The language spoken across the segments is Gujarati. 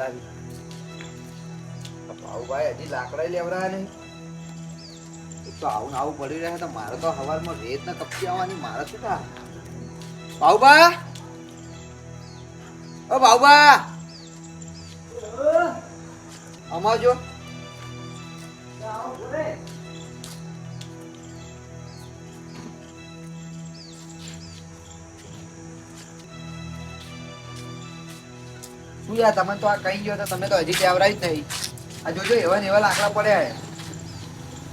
તારી ભાઉભાઈ હજી લાકડા લેવડા નહીં. તો આવું આવું પડી રહ્યા તો મારે તો હવારમાં રેત ને કપચી આવવાની મારે શું થાય ભાઉબા ઓ ભાઉબા અમાજો શું યાર તમે તો આ કઈ ગયો તો તમે તો હજી કેવરાય જ નહીં. આ જોજો એવા ને એવા લાકડા પડ્યા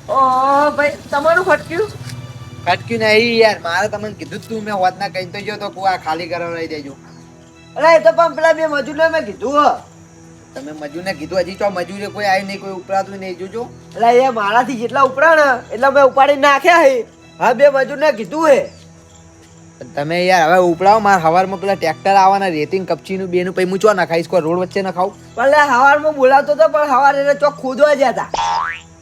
ઓ ભાઈ તમારું ફટક્યું ખટક્યું નહીં યાર મારે તમને કીધું તું મેં હોત ના કઈ તો ગયો તો કુવા ખાલી કરવા રહી દેજો. અરે એ તો પણ પેલા બે મજૂરને મેં કીધું હો. તમે મજૂરને કીધું હજી ચો મજૂરે કોઈ આવી નહીં કોઈ ઉપરાતું નહીં જોજો. એટલે એ મારાથી જેટલા ઉપરા ને એટલા મેં ઉપાડી નાખ્યા હે હા બે મજૂરને કીધું હે તમે યાર હવે ઉપડાવો મારા હવારમાં પેલા ટ્રેક્ટર આવવાના રેતિંગ કપચીનું બેનું પછી હું ચો નખાઈશ કોઈ રોડ વચ્ચે નખાવ. પણ હવારમાં બોલાવતો હતો પણ હવાર એને ચોક ખોદવા ગયા હતા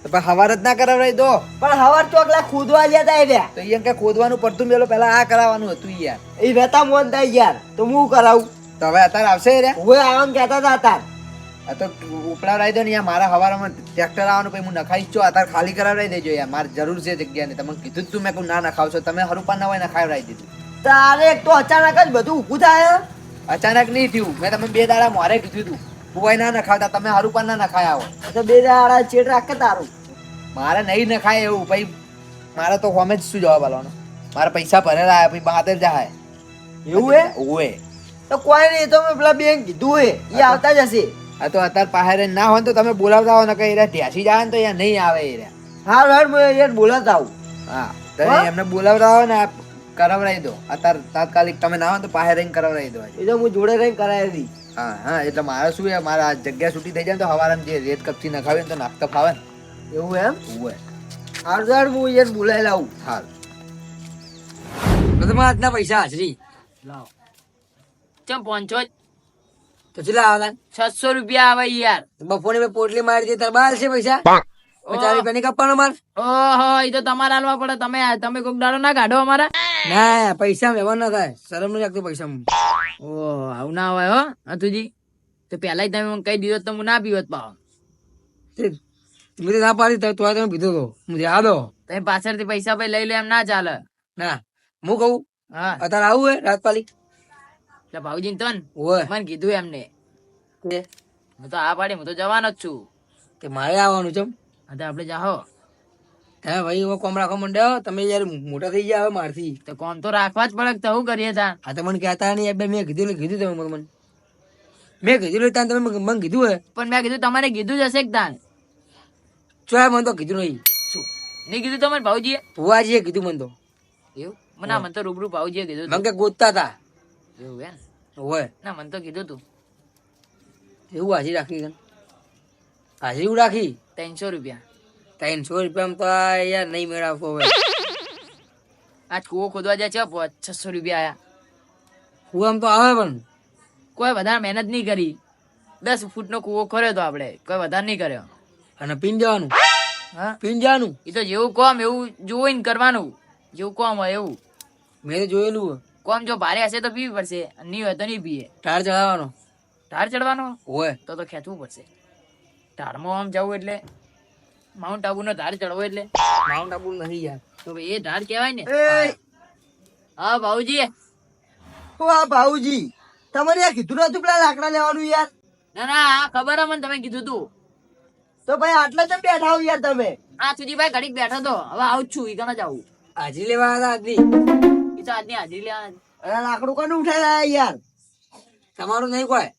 તો હવાર જ ના કરાવડાવી દો પણ હવાર ચોકલા ખોદવા ગયા હતા એ તો અહીંયા કઈ ખોદવાનું પડતું પેલો પેલા આ કરાવવાનું હતું યાર. એ રહેતા મોન થાય યાર. તો હું કરાવું? તો હવે અત્યારે આવશે રે હું આવવાનું કહેતા હતા અત્યારે આ તો ઉપડાવડાવી દો ને યાર મારા હવારમાં ટ્રેક્ટર આવવાનું પછી હું નખાઈશ છો અત્યારે ખાલી કરાવડાવી દેજો યાર મારે જરૂર છે જગ્યાની. તમને કીધું જ તું મેં ના નખાવશો તમે હરુપા ના હોય નખાવડાવી દીધું. તારે એક તો અચાનક જ બધું ઊભું થાય અચાનક નહીં થયું. મેં તમે બે દાડા મોરે કીધું તું કુવાઈ ના નખાવતા તમે હરુપા ના નખાયા હો તો બે દાડા ચેડ રાખે તારું. મારે નહીં નખાય એવું ભાઈ. મારે તો હોમે જ શું જવાબ આલવાનો મારા પૈસા ભરેલા આવ્યા પછી બહાર જાય. એવું હે? ઓએ તો કોઈ નહીં તો મેં પેલા બેન કીધું હે. એ આવતા જ હશે. આ તો અત્યારે પાહેરે ના હોય ને તો તમે બોલાવતા હો ને કઈ રહ્યા ઢ્યાસી જાય ને તો અહીંયા નહીં આવે એ રહ્યા હા હા હું યાર બોલાતા આવું. હા તમે એમને બોલાવતા હોય ને આ કરાવડાવી દો. અત્યારે તાત્કાલિક તમે ના હોય તો પાસે રહીને કરાવડાવી દો એ તો હું જોડે રહીને કરાવી દી હા હા એટલે મારે શું છે? મારા જગ્યા છૂટી થઈ જાય તો હવારે જે રેત કપચી ન ખાવે તો નાખતા ખાવે ને. એવું એમ? ઓએ હારું હેડ હું યાર બોલાવી લાવું. હાલ. તમારા આજના પૈસા હાજરી. લાવો. ચમ પહોંચો જ? તો આવેલા છસો રૂપિયા આવે યાર. બપોરે મેં પોટલી મારી હતી તાર બાર છે પૈસા? ચાર રૂપિયા ની કાપવાનો માર? ઓહો એ તો તમારે હાલવા પડે. તમે તમે કોઈક દાડો ના કાઢો અમારા. ના પૈસા વ્યવહાર ના થાય. શરમ નહીં લાગતો પૈસા ઓ આવું ના હોય હો અતુજી તો પેલા તમે મને કહી દીધો તો હું ના પીવત પાવ. મેં ના પાડી તો તમે પીધો તો. હું યાદ તમે પાછળથી પૈસા પછી લઈ લે એમ ના ચાલે. ના હું કહું? હા. અત્યારે આવું હે રાત પાલી એટલે ભાઉજી તો મને કીધું એમને. હું તો આ પાડી હું તો જવાનો જ છું. કે મારે આવવાનું છે આપણે જાહો. હે ભાઈ એવો કોમ રાખવા માંડ્યો તમે યાર મોટા થઈ ગયા હવે મારથી. તો કોમ તો રાખવા જ પડે તો શું કરીએ તા આ તો મને કહેતા નહીં બે મેં કીધું કીધું તમે મને મેં કીધું તાન તમે મને મને કીધું હે. પણ મેં કીધું તમારે કીધું જ હશે કે તાન? ચો મને તો કીધું નહીં. શું? નહીં કીધું તમારે ભાવજીએ ભુવાજીએ કીધું મને તો. એવું? મને આ મને તો રૂબરૂ ભાવજીએ કીધું મને. કે ગોતતા હતા એવું હે હોય. ના મને તો કીધું તું. એવું હાજરી રાખી હાજરી એવું રાખી? ત્રણસો રૂપિયા. ત્રણસો રૂપિયામાં તો યાર નહીં મેળવતો હવે. આજ કૂવો ખોદવા જાય છે છસો રૂપિયા આયા. આમ તો આવે પણ. કોઈ વધારે મહેનત નહીં કરી. દસ ફૂટનો કૂવો કર્યો તો આપણે. કોઈ વધારે નહીં કર્યો. અને પીન જવાનું. હા? પીન જવાનું. એ તો જેવું કોમ એવું જોઈને કરવાનું. જેવું કોમ હોય એવું. મેં તો જોયેલું. કોમ જો ભારે હશે તો પીવી પડશે. નહીં હોય તો નહીં પીએ. ટાર ચડાવવાનો ટાર ચડવાનો હોય. તો તો ખેંચવું પડશે. ટાળમાં આમ જવું એટલે. માઉન્ટ આબુનો ધાર ચડવો એટલે. માઉન્ટ આબુ નથી યાર. તો એ ધાર કહેવાય ને. હા ભાઉજી. ઓ આ ભાઉજી. તમારે યાર કીધું નતું પેલા લાકડા લેવાનું યાર? ના ના આ ખબર મને તમે કીધું તું. તો ભાઈ આટલા ચમ બેઠા હો યાર તમે? આ સુધી ભાઈ ઘડીક બેઠો તો. હવે આવું છું ઈ કને જાવું. હાજરી લેવા હતા આજની? એ તો આજની હાજરી લેવા લાકડું કોને ઉઠાઈ યાર? તમારું નહીં કોઈ?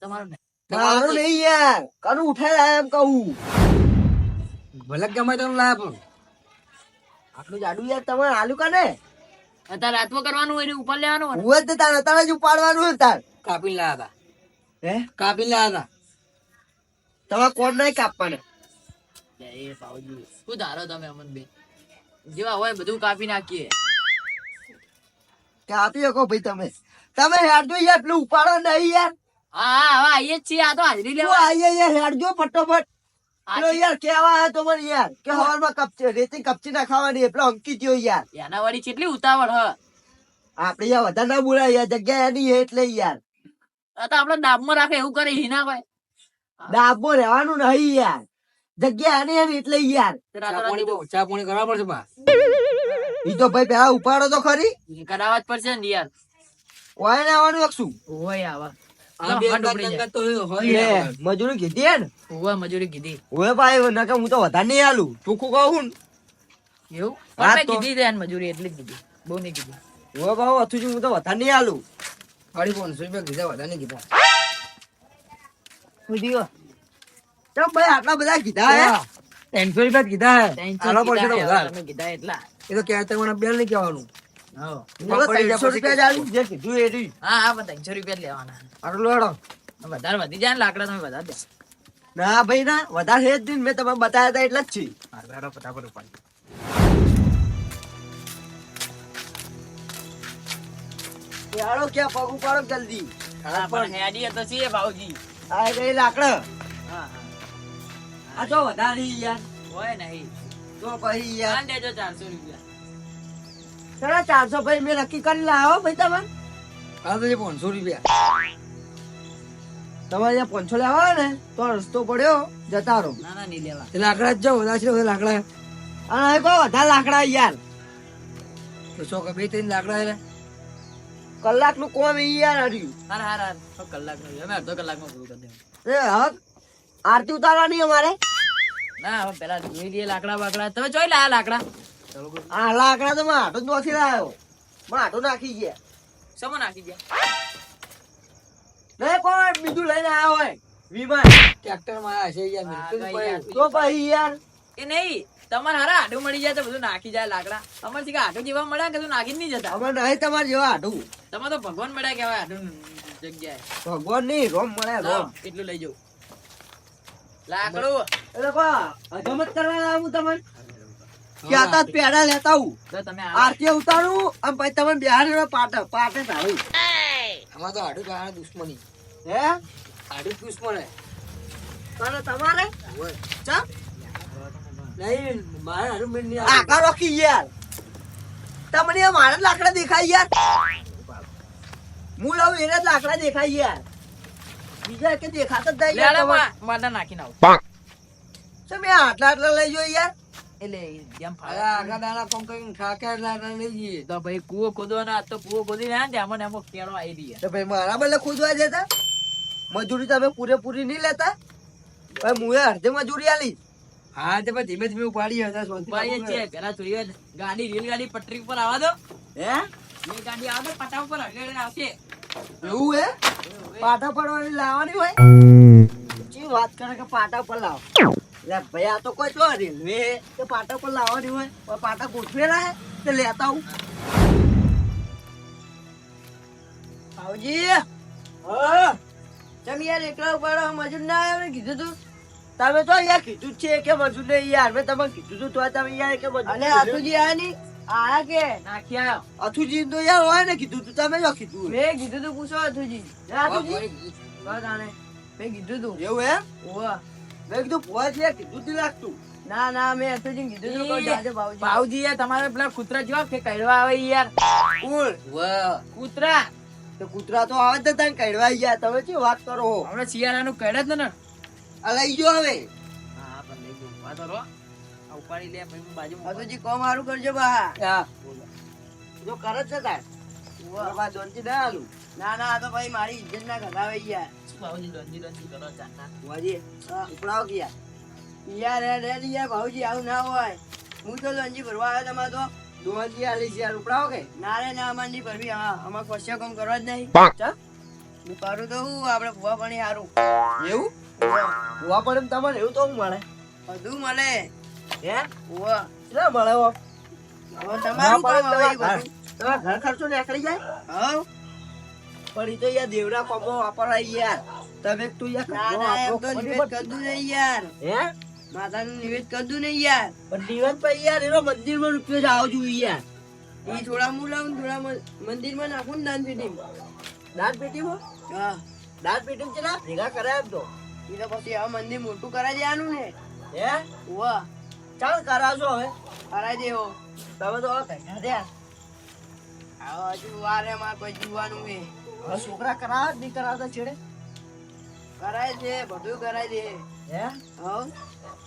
તમારું નહીં. તમારું નહીં યાર. કોનું ઉઠાઈ એમ કહું? ભલે ગમે તો લાયા પણ આટલું જાડું યાર તમારે આલુ કાને? અત્યારે રાતમાં કરવાનું હોય ને ઉપર લેવાનું હોય તો તારે તાર અત્યારે જ ઉપાડવાનું હોય તાર. કાપીને લાયા હતા. હે? કાપીને લાયા હતા. તમારે કોણ નહીં કાપવાના. લે એ પાવજી શું ધારો તમે અમન બે? જેવા હોય બધું કાપી નાખીએ. કાપી શકો ભાઈ તમે. તમે હેડજો યાર પેલું ઉપાડો નહીં યાર. હા હા આવીએ જ છીએ આ તો હાજરી લેવા. આવીએ યાર હેડજો ફટોફટ. પેલો યાર કેવા તો મને યાર? કે હવારમાં કપચી રેતી કપચી ના ખાવાની પેલો અંકિત ગયો યાર. એના વાળી કેટલી ઉતાવળ હ. આપડે યાર વધારે ના બોલાય યાર જગ્યા એની હે એટલે યાર. આ તો આપડે ડાબમાં રાખે એવું કરે હિના ભાઈ ડાબો રહેવાનું નહીં યાર. જગ્યા એની એટલે યાર. ચા પાણી કરવા પડશે બા. ઈ તો ભાઈ પેલા ઉપાડો તો ખરી. કરાવવા જ પડશે ને યાર. કોઈ ને આવવાનું ઓય આવા. તો. મજૂરી કીધી ને? મજૂરી કીધી. ઓય ભાઈ નકે હું તો વધારે નહીં આલું. ચોખ્ખું કહું ને? એવું? પણ કીધી છે મજૂરી એટલી જ કીધી. બહુ નહીં કીધી. ઓય ભાવ છું હું તો વધારે નહીં આલું. સાડી પાંચસો રૂપિયા કીધા વધારે નહીં કીધા. થયું? ચમ ભાઈ આટલા બધા કીધા હે? ત્રણસો રૂપિયા કીધા હે. ત્રણસો આલો કીધા એટલા. એ તો ક્યારે તમને બેલ નહીં કહેવાનું. ને ભાઈ ના વધારે જ મેં તમને બતાવ્યા હતા એટલે જ છે. ફટાફટ ઉપાડી. યારો ક્યાં પગ ઉપાડો જલ્દી. પણ હેડી તો ભાવજી આ ગઈ લાકડો. હા આ તો વધારે યાર. હોય નહીં. તો પછી યાર. દેજો ચારસો રૂપિયા. ચલો ચારસો ભાઈ મેં નક્કી કરી લાવો ભાઈ તમે. હા તો પાંચસો રૂપિયા. તમારે ત્યાં પોંચો લેવા ને તો રસ્તો પડ્યો જતા રહો ના ના નહીં લેવા. લાકડા જ જાઓ વધારે લાકડા. અને હવે કહો વધારે લાકડા યાર. તો સો કે બે ત્રણ લાકડા એટલે કલાકનું કોમ ઈ યાર હાર્યું હાર હાર હાર. કલાક નો અમે અડધો કલાકમાં પૂરું કરી દેવું એ હવે આરતી ઉતારવાની અમારે? ના હવે પેલા જોઈ લઈએ લાકડા બાકડા. તમે જોઈ લાયા લાકડા. આ લાકડા તો માં આટો જ નથી લાવ્યો માં આટો નાખી ગયા. સમો નાખી ગયા? નહીં કોઈ બીજું લઈને આવ્યો હોય. વિમાન. ટ્રેક્ટરમાં છે યાર ભાઈ. તો પછી. યાર. એ નહીં તમારે હારા આડું મળી જાય તો બધું નાખી જાય લાકડા. અમારે કે આડું જેવા મળ્યા કે નાખી જ નહીં જતા? અમારે નહીં તમારે જેવા આડું. તમારે તો ભગવાન મળ્યા કેવાય આડું જગ્યાએ. ભગવાન નહીં રોમ મળ્યા રોમ. એટલું લઈ જાઉં. લાકડું. એટલે કોઈ હજમત કરવા લાવું હું તમને ક્યાં પેડા લેતા આવું. તમે આરતી ઉતારું અને પછી તમે બિહાર પાટે પાટે થાવી આમાં તો આડું કાળ દુશ્મની. હે? આડું દુશ્મન તને તમારે? ચા નહીં મારે આડું બેન નહીં આકા રોકી યાર. તમને મારા જ લાકડા દેખાય યાર. હું લઉં એને જ લાકડા દેખાય યાર. બીજા કે દેખાતા જ નહીં યાર લેડો, તમારે. મા- નાખીને આવું. શું મેં આટલા આટલા લઈ જો યાર. એટલે જેમ ફાવે. આગા દાડા કોમ કરીને ઠાકર લાકડા લઈ જઈએ તો ભાઈ કૂવો ખોદવાનો તો કૂવો ખોદી ના ને આમાં ને કેળો આવી રહ્યા. તો ભાઈ મારા બદલે ખોદવા જતા? મજૂરી તમે પૂરેપૂરી નહીં લેતા? ભાઈ મુએ અડધે મજૂરી આલી. હા તે પછી ધીમે ધીમે ઉપાડી હતા ભાઈ એ છે પેલા જોઈએ ગાડી રેલગાડી પટરી ઉપર આવા દો. હે? એ ગાડી આવે પટા ઉપર હગેડે આવશે. એવું હે? પાટા પડવાની લાવવાની હોય? ચી વાત કરે કે પાટા પર લાવ? લે ભાઈ આ તો કોઈ તો રેલવે કે પાટા પર લાવવાની હોય પાટા ગોઠવેલા હે તે લેતા આવું. આવજી. હા. તમે યાર એકલા ઉપાડો મજૂર ના આવ્યો કીધું તું. તમે તો યાર કીધું છે કે મજૂર ને યાર મેં તમે કીધું તું તો તમે યાર કે મજૂર અને આથુજી આયા ની આયા કે? નાખી આવ્યો અથુજી તો યાર હોય ને કીધું તું તમે જો કીધું મેં કીધું તું પૂછો અથુજી અથુજી બસ આને. મેં કીધું તું. એવું હે ઓવા મેં કીધું ભુવા છે કીધું જ લાગતું ના ના મેં અથુજી કીધું તું જાજે ભાવજી યાર તમારે પેલા કૂતરા જેવા કે કડવા આવે યાર? કોણ? કૂતરા. તો કૂતરા તો આવે જ તને કડવા ગયા તમે શું વાત કરો? હમણાં શિયાળાનું કડે જ ને આ લઈ ગયો હવે. હા પણ લઈ જાઉં વાતો રો ઉપાડી લે પછી બાજુ અથુજી કોમ સારું કરજો બા. હા. જો કરે જ છે તાર. બાબા દોનથી ના આલું ના ના તો ભાઈ મારી ઇજ્જત ના ઘટાવે યાર ભાવજી ડંજી ડંજી કરો ચાના ભુવાજી ઉપડાવો ગયા યાર યાર યાર યાર ભાઉજી આવું ના હોય. હું તો લંજી ભરવા આવ્યો તમારે તો દોનથી આલી છે યાર ઉપડાવો કે? ના રે ના અમારે ભરવી. હા અમારે કશો કામ કરવા જ નહીં. ચા? હું કરું તો હું આપણે ભૂવા પાણી સારું એવું? ભૂવા પણ તમારે એવું તો મળે. બધું મળે. હે? ભૂવા. કેટલા મળે હો? તમારું ઘર- ખર્ચો નીકળી જાય? હવ પણ તો યાર દેવડા કોમો વાપરાય યાર. તમે તું યાર ના એમ તો નિવેદ કરતું નહીં યાર. હે? માતાનું નિવેદ કરતું નહીં યાર. પણ દિવસ પર યાર એનો મંદિરમાં રૂપિયો જ આવો જોઈએ યાર. એ થોડા હું લાવું થોડા મ- મંદિરમાં નાખું ને દાન પેટીમાં દાન પેટીમાં હા. દાન પેટીમાં ચલા ભેગા કરાય એમ તો. એ તો પછી આ મંદિર મોટું કરાઈ દેવાનું ને. હે? વાહ ચાલ કરાજો હવે. કરાઈ દેવો. તમે તો હવે કઈ હવે હજુ વારે માં કોઈ જીવવાનું હવે છોકરા કરાવે જ નહીં કરાવતા છેડે? કરાય છે બધું કરાય છે. હે? હો?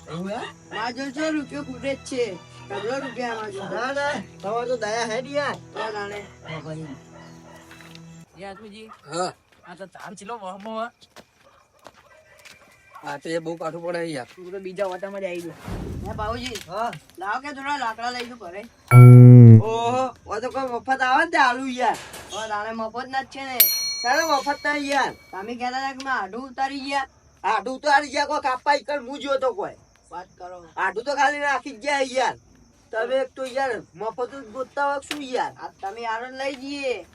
એવું હે? માજો છો રૂપિયો ખૂટે જ છે. ડબલો રૂપિયા માજો ના ના તમારે તો દયા હે યાર. તો જાણે હા ભાઈ. યાર હા. આ તો તાર ચીલો વહમો હ. આ તો એ બહુ કાઠું પડે યાર. તું તો બીજા વાટામાં જ આવી ગયો. હે બાબુજી હા. લાવ કે થોડા લાકડા લઈ જઉં ઘરે ઓહો ઓ તો કોઈ મફત આવે ને આલુ યાર. ઓ મફત ના જ છે ને. સારા મફત ના યાર. તમે કહેતા હતા કે મેં આઢું ઉતારી ગયા. આઢું ઉતારી ગયા કોઈ કાપા ઈકર હું જોયો તો કોઈ. વાત કરો. આઢું તો ખાલી રાખી જ ગયા યાર. તમે એક તો યાર મફત જ ગોતતા હોય શું યાર? આ તમે આરો લઈ જઈએ.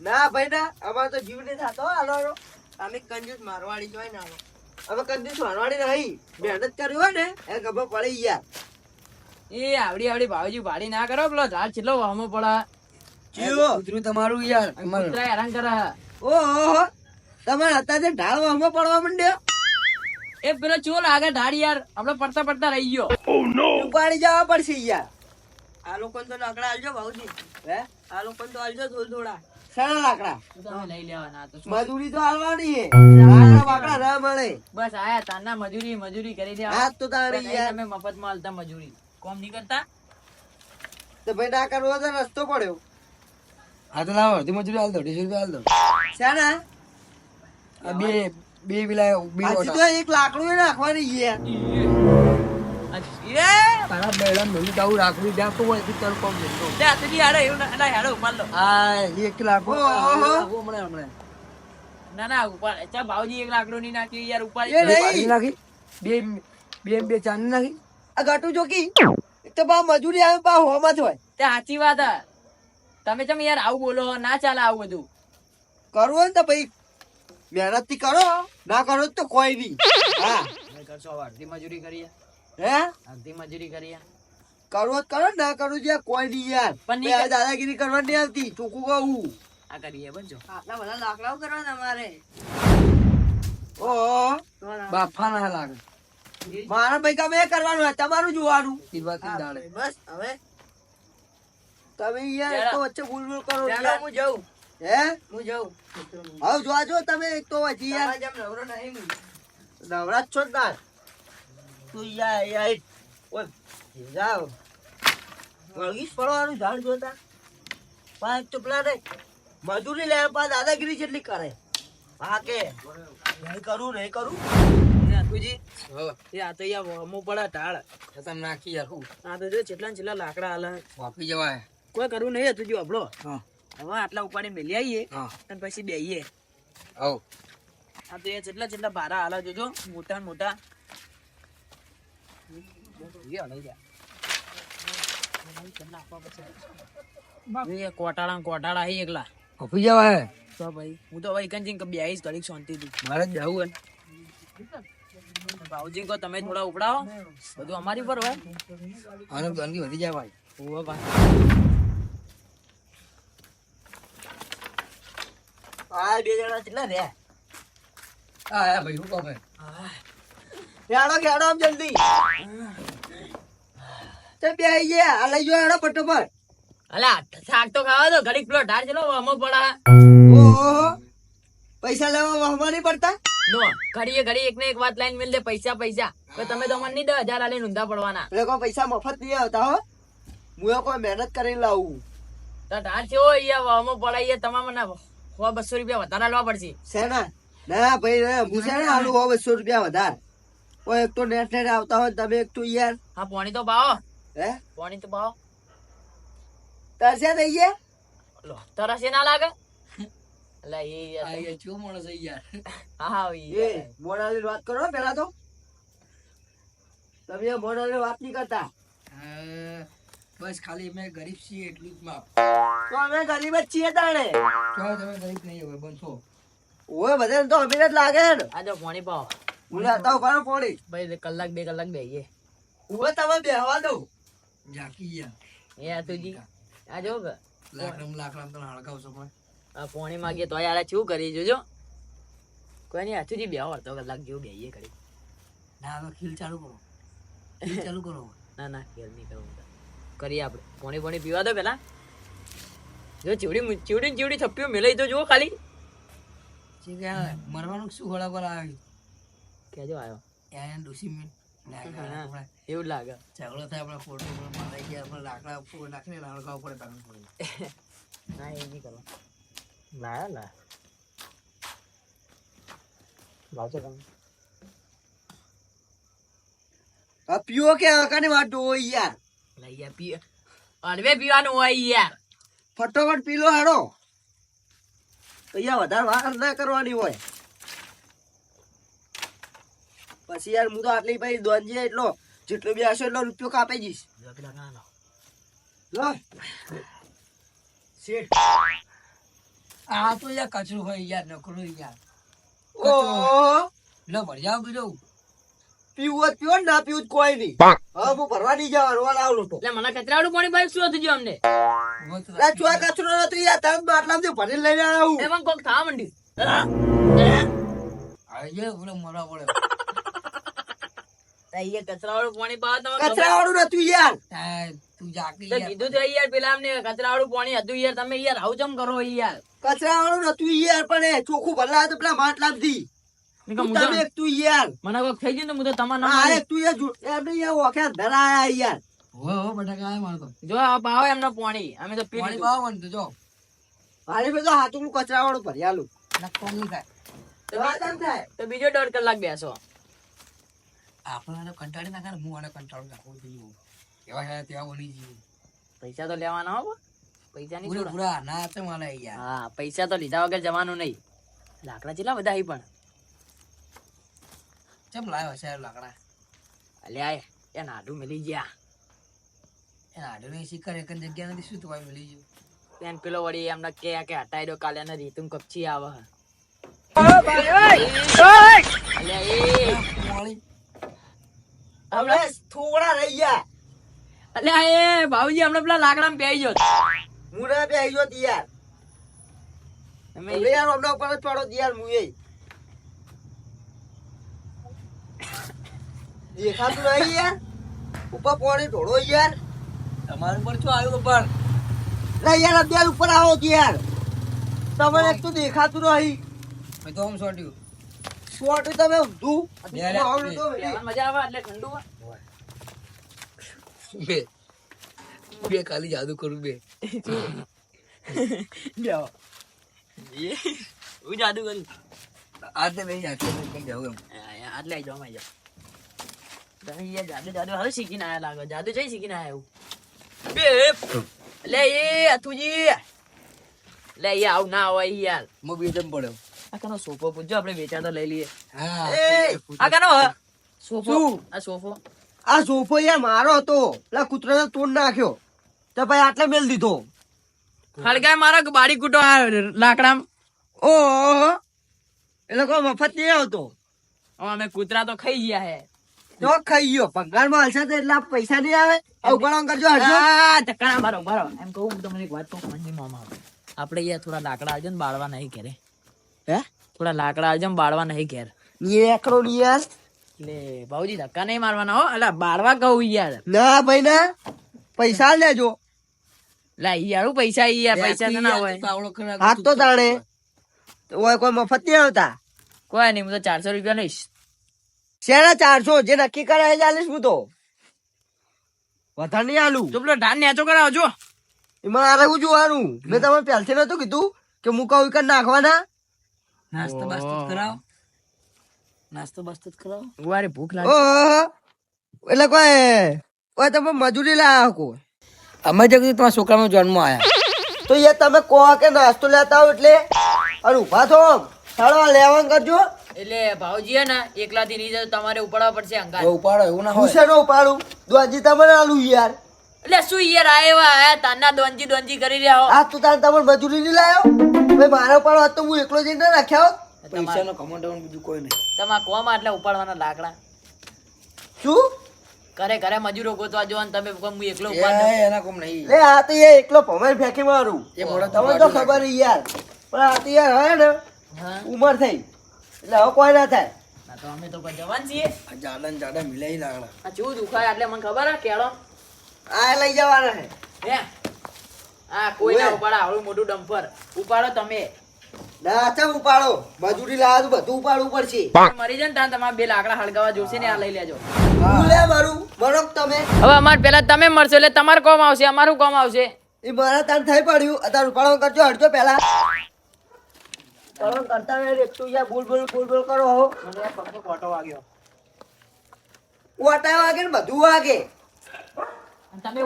ના ભાઈ ના. અમારે તો જીવ નહીં થતો આલો તમે કંજૂસ મારવાડી જોઈ ના હવે કંજૂસ મારવાડી નહીં. મહેનત કરી હોય ને એ ખબર પડી યાર. એ આવડી આવડી ભાવજી ભાડી ના કરો પેલો ઝાડ ચીલો વામો પડા. ચેવો કૂતરું તમારું યાર કૂતરા હેરાન કરે ઓહો તમારે અત્યારે ઢાળ વામો પડવા માંડ્યો? એ પેલો ચો લાગે ઢાળ યાર આપડે પડતા પડતા રહી ગયો. ઉપાડી જવા પડશે યાર. આ લોકો તો લાકડા આલજો ભાવજી હે? આ લોકો તો આલજો થોડું થોડા સારા લાકડા? લઈ લેવાના તો? મજૂરી તો આલવાની લાકડા ના મળે. બસ આયા તારના મજૂરી મજૂરી કરી દે આ તો તારે નહીં મફતમાં મફતમાં આલતા મજૂરી. કોમ નહીં કરતા? તો ભાઈ ડાકા રોજ રસ્તો પડ્યો. હા તો લાવો અડધી મજૂરી હાલ દો અઢીસો રૂપિયા હાલ દો. શાના? આ બે બે પેલા બે હજી તો એક લાકડું નાખવાની યાર તારા બેડા મેલું તાવું રાખવું જાતું હોય તારું કોમ આ સુધી એવું ના- ના હાડો ઉપાડ લો. આ એક લાખ હમણાં હમણાં. ના ના ઉપાડ. ચા ભાવજી એક લાકડું નહીં નાખી યાર ઉપાડ. નાખી. બે બે બે ચાંદી નાખી. આ ગાટુ જોકી તો બા મજૂરી આવે બા હોમાં જ હોય. તે સાચી વાત હે. તમે ચમ યાર આવું બોલો ના ચાલે આવું બધું. કરવું હોય ને તો ભાઈ મહેનતથી કરો ના કરો તો કોઈ નહીં. હા. કરશો અડધી મજૂરી કરીએ. હે? અડધી મજૂરી કરીએ. કરવો જ કરો ના કરવું છે કોઈ નહીં યાર. પણ યાર દાદાગીરી કરવા નહીં આવતી ચોખ્ખું કહું. આ કરીએ બનજો આટલા બધા લાકડાઓ કરવા તમારે ઓ બાફા ના લાગે. મારા ભાઈ મેં કરવાનું તમારું જોવાનું. દાડે. બસ હવે. તમે યાર તો વચ્ચે બોલ બોલ કરો હું જઉં. હે? હું જઉં. હવે જોજો તમે એક તો વચ્ચે યાર. નવરાજ છો જ ના તું યાર યાર ઓય જાઓ. વળગીશ પડવાનું ઝાડ જોતા. પાંચ ચૂપલા રે મજૂરી લે પા દાદાગીરી જેટલી કરે. હા કે? નહીં કરું નહીં કરું. એ એ આ તો યાર વહમો પડે ઢાળ. તમે નાખી રાખું આ તો જો જેટલા ને લાકડા હાલે. વાપી જવાય. કોઈ કરવું નહીં હતું જો આપણો હવે આટલા ઉપાડી મેલી આવીએ અને પછી બેહીએ. આવો. આ તો એ જેટલા જેટલા ભારા હાલે જોજો મોટા મોટા. કોટાળા કોટાળા હી એકલા. વાપી જવાય. તો ભાઈ હું તો ભાઈ એકંજી બે આવીશ ઘડીક શાંતિથી. મારે જ જવું ભાવજી કો તમે થોડા ઉપડાવો. બધું અમારી પર હોય. આનો ગંદકી વધી જાય ભાઈ. હોવે ભાઈ. આ બે જણા કેટલા રે આ ભાઈ હું કહું હેડો હેડો આમ જલ્દી. તે બે આઈ ગયા. આ લઈ જો હેડો ફટોફટ. અલા શાક તો ખાવા દો. ઘડીક પ્લોટ ઢાળ ચલો અમો પડા. ઓહો. પૈસા લેવા વહવા નહીં પડતા? નો ઘડીએ ઘડી એક ને એક વાત લાઈન મિલ દે પૈસા પૈસા. તો તમે તો મને નહીં દસ હજાર આલીને ઊંધા પડવાના. એટલે કોઈ પૈસા મફત નહીં આવતા હો. હું એ કોઈ મહેનત કરી લાવું. તો ઢાળ છે ઓ યાર પડાઈએ તમામ ના સો બસો રૂપિયા વધારે લાવવા પડશે. શેના? ના ભાઈ ના હું છે આલું હો બસો રૂપિયા વધારે? કોઈ એક તો નેટ નેટ આવતા હોય તમે એક તો યાર. હા પાણી તો પાવો. હે? પાણી તો પાવો. તરસ્યા થઈ ગયા તરસ ના લાગે? અલા એ યાર આ માણસ છે યાર. હા હા એ મોડાની વાત કરો પેલા તો. તમે મોડાની વાત નહીં કરતા. બસ ખાલી અમે ગરીબ છીએ એટલું જ માપ તો અમે ગરીબ જ છીએ તાણે. તો તમે ગરીબ નહીં હવે બનશો. ઓય બધાને તો અમીર જ લાગે ને. આ જો પાણી પાવો. હું લેતા ઊભા પોણી. ભાઈ કલાક બે કલાક બેહીએ. હું તમે બેહવા દઉં ઝાકી ગયા. એ આ તુજી આ જો લાકડા લાકડમ લાકડમ તો હળગાવશો પણ આ પાણી માંગીએ તો યાર શું કરી જોજો. કોઈ નહીં હાથુજી બે અડધો કલાક જેવું બેહીએ કરી ના હવે ખીલ ચાલુ કરો. ખીલ ચાલુ કરો ના ના ખેલ નહીં કરવું કરીએ આપણે. પાણી પાણી પીવા દો પેલા જો ચીવડી મુ- ચીવડી ચીવડી થપ્પીઓ મેલાઈ તો જુઓ ખાલી. મરવાનું શું ગળા પર આવ્યું? કેજો આવ્યો. એને ડુસી મીન. એવું લાગે. ઝઘડો થાય આપણે ફોટો મારાઈ ગયા આપણે લાકડા નાખીને લાડકા ઉપર પડે ના એ નહીં કરવા લાયા લા લાવજો તમે આ પીવો કે હકાની વાત હોય યાર લઈ અડવે પીવાનું હોય યાર ફટોફટ પી લો હાડો અહીંયા વધારે વાર ના કરવાની હોય પછી યાર હું તો આટલી પછી દોંજી એટલો જેટલો બી હશે એટલો રૂપિયો કાપી જઈશ પેલા લો લો શેઠ આ તો યાર કચરું હોય યાર નકરું યાર. લો ભરી જાવ બીજું. પીવું પીવો ને ના પીવું કોઈ નહીં. હું ભરવા નહીં જવાનું વાલ આવડું તો. એટલે મને કચરાવાળું પાણી ભાઈ શું હતું અમને? આ ચોય કચરો નથી યાર તમે લઈને આવું એમાં કોક થવા માંડ્યું. હવે જે બોલે મરવા પડે કચરાવાળું પાણી પાવા તમે ખબર- કચરા વાળું નતું યાર તું યાર કીધું તો યાર પેલા અમને કચરાવાળું પાણી હતું યાર. તમે યાર આવું ચમ કરો યાર. કચરા નતું યાર પણ ચોખ્ખું ભરલા તો પેલા તમે યાર. મને કોક થઈ ગયું ને હું તો તમારા આ તું યાર એમને યાર ઓખે ધરાયા યાર. હો હો બટાકા આવે તો. જો આ પાવો એમનો પાણી. અમે તો પી પાણી લીધું. પાવો ને તો જો. મારે તો હાથું કચરા વાળું ભરી નક્કો નહીં વાત એમ થાય. તો બીજો દોઢ કલાક બેસો. આપણે કંટાળી નાખે ને હું આને કંટાળું નાખું થઈ એવા છે તેવા બની જઈએ પૈસા તો લેવાના હો પૈસા નહીં પૂરે પૂરા ના તે મને યાર હા પૈસા તો લીધા વગર જવાનું નહીં. લાકડા કેટલા બધા આવી પણ. ચમ લાવ્યો છે લાકડા? અલ્યા એ- એ નાડું મળી ગયા. એ નાડું નહીં શીખર એક જગ્યા નથી શું તો મળી ગયું. પેન પેલો વળી એમને કે કે હટાઈ દો કાલે ને રીતું કપચી આવે. અલ્યા એ. મોળી. હવે થોડા રહી ગયા. અલ્યા એ ભાઉજી હમણાં પેલા લાકડા પેઈ ગયો. બે આવી જોત યાર તમે યાર હમણાં ઉપર પડો યાર હું દેખાતું નહીં યાર. ઉપર પોણી ઢોળો યાર. તમારું પર શું આવ્યું ઉપર ના યાર અત્યારે ઉપર આવો યાર તમારે એક તો દેખાતું નહીં. મેં તો આમ સોટ્યું. તમે ઊંધું. લેવાની મજા આવે એટલે ઠંડુ બે. બે ખાલી જાદુ કરું બે. બેહો. હું જાદુ કરું? આજે નહીં આટલે કઈ જાવ એમ. આ- આટલે આઈ જાઓ આઈ જાઓ. તમે યાર જાદુ જાદુ. હવે શીખીને આયા લાગો. જાદુ જઈ શીખીને આયા એવું. બે. લે એ અથુજી. લે આવું ના હોય યાર. મો બીજમ પડ્યો આ કનો સોફો પૂછજો આપણે વેચાતો લઈ લઈએ. હા એ, આ કનો હ? સોફો આ સોફો. આ સોફો યાર મારો હતો. પેલા કૂતરાને તોડ નાખ્યો. તો ભાઈ આટલે મેલ દીધો. હળગાય મારો બારી કૂટો આ લાકડા ઓ એટલે કોઈ મફત નહીં આવતો. અમે કૂતરા તો ખાઈ ગયા હે. તો ખાઈ ગયો. પગારમાં હલશે તો એટલા પૈસા નહીં આવે. અવગણ કરજો હરજો આ મારો મારો. એમ કહું હું તમને એક વાત કહું મામા આપણે યાર થોડા લાકડા આવજો ને બાળવા નહીં ઘેરે. હે? થોડા લાકડા આવજો બાળવા નહીં ઘેર. એકડો નહીં યાર લે ભાઉજી ધક્કા નહીં મારવાના હો. એટલે બાળવા કહું યાર. ના ભાઈ ના. પૈસા લેજો. લા યાર પૈસા ઈ યાર પૈસા તો ના હોય. હાથ તો તાણે ઓય કોઈ મફત નહીં આવતા? કોઈ નહીં હું તો ચારસો રૂપિયા લઈશ. શેના ચારસો? જે નક્કી કરે એ ચાલીસ હું તો. વધારે નહીં આલું. તો પેલો ધાન નેચો કરાવજો એમાં આરે હું જોવાનું. મેં તમે પહેલથી નતું કીધું કે હું કહું કે નાખવાના. નાસ્તો બાસ્તો કરાવ. નાસ્તો બાસ્તો કરાવ. વારે ભૂખ લાગે. એટલે કોઈ ઓય તમે મજૂરી લાયા કો અમે જો તમારા છોકરાનો જન્મ આયા. તો યાર તમે કહો કે નાસ્તો લેતા આવો એટલે? અરે ઊભા થો સાડવા લેવાન કરજો. એટલે ભાવજી હે ને એકલા થી નહીં જાય તમારે ઉપાડવા પડશે અંગાર. ઉપાડો એવું ના હું હોય શેનો ઉપાડું? દોજી તમને આલું યાર. એટલે શું યાર આ એવા આયા તાના દોંજી દોંજી કરી રહ્યા હો. આ તું તારે તમારે મજૂરી નહીં લાયો? ભાઈ મારો પાડો હોત તો હું એકલો જઈને ના રાખ્યા હોત પૈસાનો કમાન્ડ બીજું કોઈ નહીં. તમારા કોમાં એટલે ઉપાડવાના લાકડા? શું? ઘરે ઘરે મજૂરો ગોતવા જો તમે હું એકલો ઉપાડ એના કોમ નહીં. લે આ તો એ એકલો ભમાઈ ફેંકી મારું. એ મોડો તમને તો ખબર યાર. પણ આ તો યાર હે ને ઉમર થઈ. એટલે હવે કોઈ ના થાય. તો અમે તો જવાન છીએ. આ જાડા ને જાડા મિલાઈ લાગડા આ ચેવું દુખાય એટલે મને ખબર હે કેળો? આ લઈ જવાના છે. હે આ કોઈ ના ઓવે. આવડું મોટું ડમ્પર ઉપાડો તમે. ના ઉપાડો? મજૂરી લાવે બધું ઉપાડવું પડશે. મરી જાય ને તમારે બે લાકડા હળગાવા જોશે ને આ લઈ લેજો. ભૂલે મારું? મરો તમે? હવે અમાર પેલા તમે મરશો એટલે તમારું કોમ આવશે અમારું કોમ આવશે. એ મારા તાર થઈ પડ્યું. અત્યારે ઉપાડો કરજો હટજો પેલા ઉપાડો કરતા ભૂલ ભૂલ યાર બોલ બોલ બોલ બોલ કરો હો. ઓટા વાગે ને બધું વાગે. તમે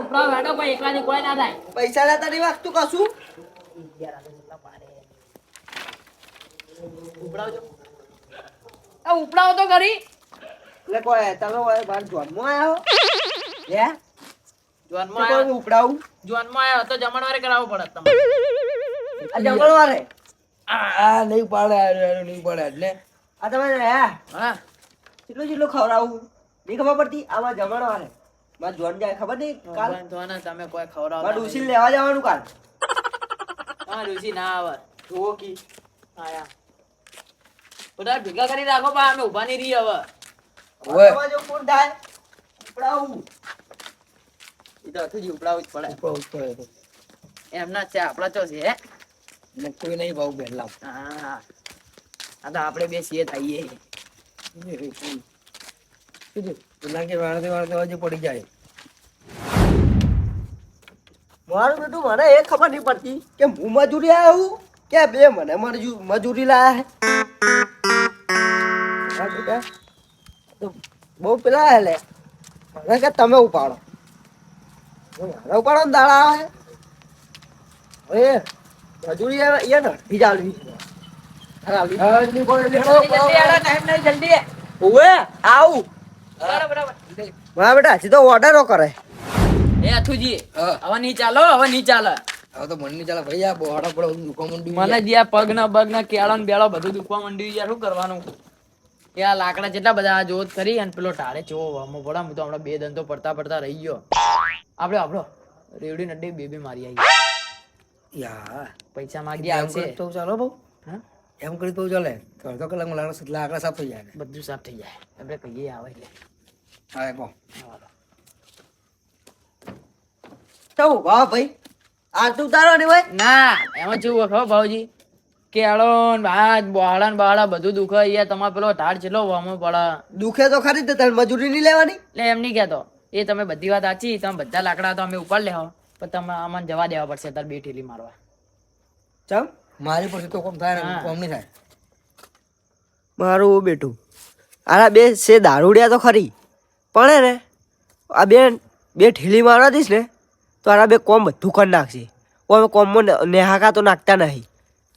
કોઈ ના થાય. પૈસા લેતા નહીં વાગતું કશું? આ ઉપડાવો તો કરી એટલે કોઈ તમે ઓય બાર જોનમો આવ્યો લે જોનમાં આવ્યો ઉપડાવું? જોનમાં આવ્યો તો જમણવારે કરાવવો પડે તમારે. આ જંગલવારે આ નહીં પાડે નહીં પાડે એટલે. આ તમે હે? હા. કેટલું કેટલું ખવડાવું. નહીં ખબર પડતી? આમાં જમણવારે. મારે જોન જાય ખબર નહીં કાલ? તો ને તમે કોઈ ખવડાવમાં ડુસી લેવા જવાનું કાલ. હા ડુસી ના આવે. જુઓ કી. આયા. બધા ભેગા કરી રાખો પા અમે ઊભા નહીં રહી હવે. ઓય. તમારે જો કોણ થાય? ઉપડાવું. એ તો હથુજી ઉપડાવું જ પડે. ઉપડાવું હતો. એમના જ છે આપણા તો છે. ને કોઈ નહીં ભાવ પહેલા હા. આ તો આપણે બે છીએ થઈએ. કીધું પેલા વાળતે વાળતે હજુ પડી જાય. મારું બેટું મને એ ખબર નહીં પડતી કે હું મજૂરી આવું કે બે મને મજૂરી લાયા બેટા બહુ પેલા હે મને કે તમે ઉપાડો. ઉપાડો ને દાડા આવે હવે મજૂરી એ એ નથી ચાલવી ચાલવી. જલ્દી આવો, મારા બેટા હજી તો ઓર્ડરો કરે. એ અથુજી હવે નહીં ચાલો હવે નહીં ચાલે. હવે તો મન ચાલે. ભાઈ આ બોડા પડે દુખવા મંડ્યું મને જે આ પગ ના બગ ના કેળો ને બેળો બધું દુખવા મંડ્યું યાર શું કરવાનું? એ આ લાકડા જેટલા બધા જોત કરી અને પેલો ટાળે ચો વામો પડા હું તો હમણાં બે દંતો પડતા પડતા રહી ગયો. આપણે આપણો રેવડી નડ્ડી બે બે મારી આવી. યાર પૈસા માગી આવશે તો ચાલો બહુ. હા? એમ કરી તો ચાલે. તો અડધો કલાકમાં લાકડા લાકડા સાફ થઈ જાય. બધું સાફ થઈ જાય. આપણે કહીએ આવે એટલે. હા કહો. તો વાહ ભાઈ. આ તું તારો ને ભાઈ? ના એમાં કેવું ખબર ભાવજી કેળો ને ભાત બહાડા ને બહાડા બધું દુખે. યાર તમારે પેલો ઢાળ છેલ્લો વામો પડે. દુખે તો ખરી જ તારે મજૂરી નહીં લેવાની? એટલે એમ નહીં કહેતો. એ તમે બધી વાત સાચી તમે બધા લાકડા તો અમે ઉપાડ લેવા પણ તમે આમાં જવા દેવા પડશે તાર બે ઠેલી મારવા. ચમ? મારી પાસે તો કોમ થાય કોમ નહીં થાય. મારું બેટું. આરા બે છે દારૂડિયા તો ખરી. પણ હે ને આ બે બે ઠેલી મારવા દઈશ ને તો આરા બે કોમ બધું કરી નાખશે. કોમ કોમમાં નેહાકા તો નાખતા નહીં.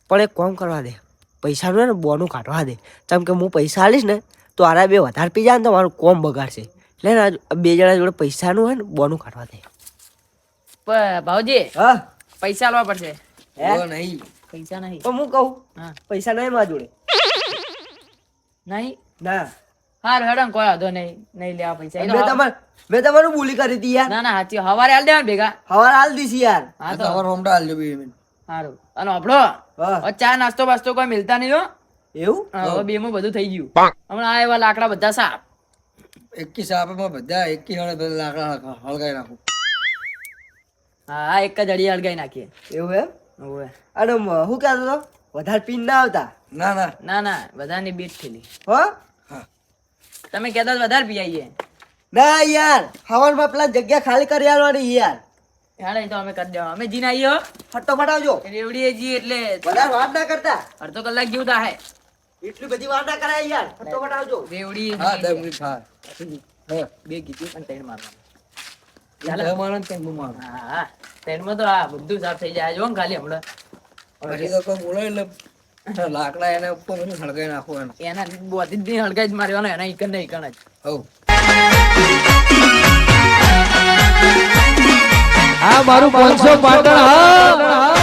પણ એક કોમ કરવા દે. પૈસાનું ને બોનું કાઢવા દે. કેમ કે હું પૈસા આલીશ ને તો આરા બે વધારે પી જાય ને તો મારું કોમ બગાડશે. એટલે ને આ બે જણા જોડે પૈસાનું હોય ને બોનું કાઢવા દે. પણ ભાવજી હા? પૈસા આલવા પડશે. હે? નહીં. પૈસા નહીં. તો હું કહું પૈસા નહીં મારા જોડે. નહીં? ના. હાર હેડો કોઈ વાંધો નહીં. નહીં લેવા પૈસા. મેં તમાર મેં તમારું બોલી કરી હતી યાર. ના ના સાચી હવારે હાલ દેવા ભેગા. હવારે હાલ દીધી યાર. હા તો. હવાર હવે રોમડા હાલજો બી એમ. હારું અને આપણો ચા નાસ્તો બાસ્તો કોઈ મિલતા નહીં હો? એવું? હા, હવે બેમાં બધું થઈ ગયું. હમણાં આ એવા લાકડા બધા સાફ. એકી સાપમાં બધા એકી હળે લાકડા હળગાઈ નાખું. હા આ એક જ અડી હળગાઈ નાખીએ. એવું એમ? અને હું કહેતો હતો વધારે પીન ના આવતા. ના ના. ના ના બધાની બેટ થયેલી. હો? તમે કહેતા વધારે પી આવીએ ના યાર હવારમાં પેલા જગ્યા ખાલી કરી આવવાની યાર. યાર તો અમે કરી દેવા. અમે જીને આવીએ ફટો ફટાવજો. આવજો રેવડીએ જી એટલે વધારે વાત ના કરતા. અડધો કલાક જેવું થાય. એટલી બધી વાત ના કરાય યાર. ફટો ફટાવજો. રેવડી હા દસ મિનિટ હા હા. બે કીધું અને ત્રણ મારવાનું. ચાલે. માણસ કેમ મારું હા હા. તો આ બધું સાફ થઈ જાય. જો ને ખાલી હમણાં. પછી તો કોઈ બોલે એટલે લાકડા એને ઉપર હળગાઈ નાખો એને. એના બધી જ હળગાઈ જ મારવાનો એના ઈકન ને ઈકન જ. હવ. આ મારું પાંચસો પાટણ હા.